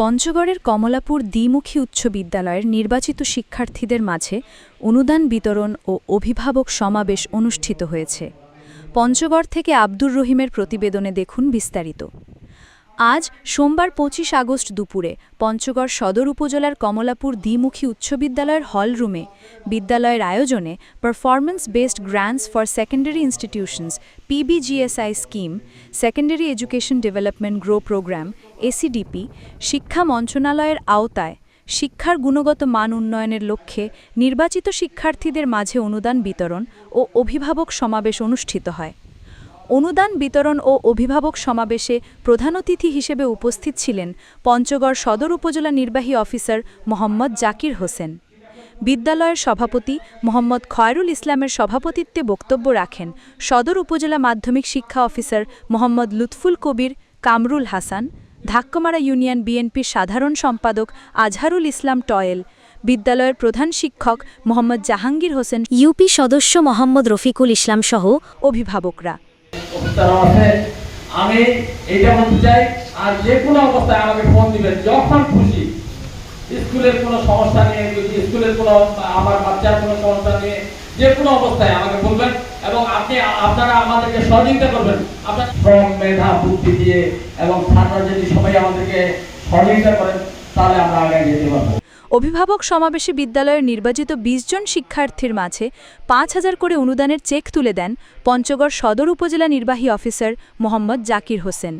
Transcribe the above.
পঞ্চগড়ের কমলাপুর দ্বিমুখী উচ্চ বিদ্যালয়ের নির্বাচিত শিক্ষার্থীদের মাঝে অনুদান বিতরণ ও অভিভাবক সমাবেশ অনুষ্ঠিত হয়েছে। পঞ্চগড় থেকে আব্দুর রহিমের প্রতিবেদনে দেখুন বিস্তারিত। আজ সোমবার পঁচিশ আগস্ট দুপুরে পঞ্চগড় সদর উপজেলার কমলাপুর দ্বিমুখী উচ্চ বিদ্যালয়ের হলরুমে বিদ্যালয়ের আয়োজনে performance based grants for secondary institutions PBGSI scheme secondary education development grow program ACDP শিক্ষা মন্ত্রণালয়ের আওতায় শিক্ষার গুণগত মান উন্নয়নের লক্ষ্যে নির্বাচিত শিক্ষার্থীদের মাঝে অনুদান বিতরণ ও অভিভাবক সমাবেশ অনুষ্ঠিত হয়। অনুদান বিতরণ ও অভিভাবক সমাবেশে প্রধান অতিথি হিসেবে উপস্থিত ছিলেন পঞ্চগড় সদর উপজেলা নির্বাহী অফিসার মোহাম্মদ জাকির হোসেন। বিদ্যালয়ের সভাপতি মোহাম্মদ খয়রুল ইসলামের সভাপতিত্বে বক্তব্য রাখেন সদর উপজেলা মাধ্যমিক শিক্ষা অফিসার মোহাম্মদ লুৎফুল কবির কামরুল হাসান ধাক্কমারা ইউনিয়ন বিএনপির সাধারণ সম্পাদক আজহারুল ইসলাম টয়েল বিদ্যালয়ের প্রধান শিক্ষক মোহাম্মদ জাহাঙ্গীর হোসেন ইউপি সদস্য মোহাম্মদ রফিকুল ইসলাম সহ অভিভাবকরা। অফিসার আছে, আমি বলতে চাই, আর যে কোনো অবস্থায় আমাকে ফোন দিবেন, যখন খুশি। স্কুলের কোনো সমস্যা নিয়ে, যদি স্কুলের কোনো, আমার বাচ্চার কোনো সমস্যা নিয়ে যে কোনো অবস্থায় আমাকে বলবেন, এবং আপনি, আপনারা আমাদেরকে সহযোগিতা করবেন। আপনার শ্রম মেধা, বুদ্ধি দিয়ে এবং ছাত্ররা যদি সবাই আমাদেরকে সহযোগিতা করেন, তাহলে আমরা আগে যেতে পারব। অভিভাবক সমাবেশে বিদ্যালয়ের নির্বাচিত ২০ জন শিক্ষার্থীর মাঝে পাঁচ হাজার করে অনুদানের চেক তুলে দেন পঞ্চগড় সদর উপজেলা নির্বাহী অফিসার মোহাম্মদ জাকির হোসেন।